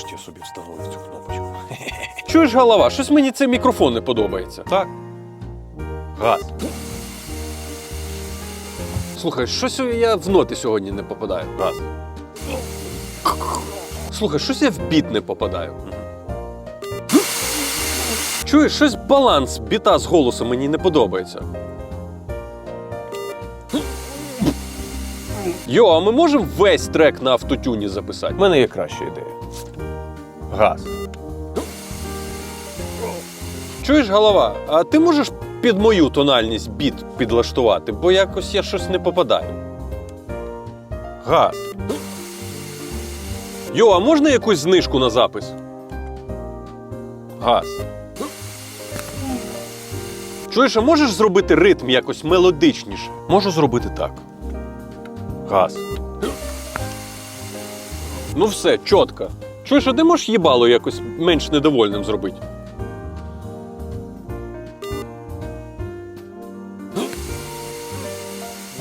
Нарешті я собі встановив цю кнопочку. Чуєш, голова, щось мені цей мікрофон не подобається. Так. Газ. Слухай, щось я в ноти сьогодні не попадаю. Газ. Слухай, щось я в біт не попадаю. Чуєш, щось баланс біта з голосом мені не подобається. Йо, а ми можемо весь трек на автотюні записати? У мене є краща ідея. Газ. Чуєш, голова, а ти можеш під мою тональність біт підлаштувати, бо якось я щось не попадаю. Газ. Йо, а можна якусь знижку на запис? Газ. Чуєш, а можеш зробити ритм якось мелодичніше? Можу зробити так. Газ. Ну все, чітко. Чуєш, а ти можеш їбало якось менш недовольним зробити?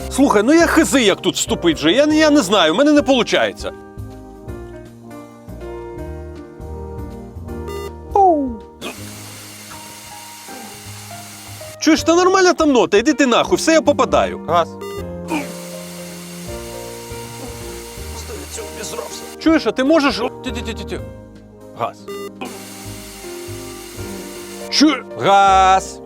Слухай, ну я хизи, як тут вступить вже. Я, я не знаю, в мене не виходить. Чуєш, та нормальна там нота, іди ти нахуй, все я попадаю. Газ. Чуєш, а Ти-ти-ти-ти-ти. Газ. Чуєш? Газ.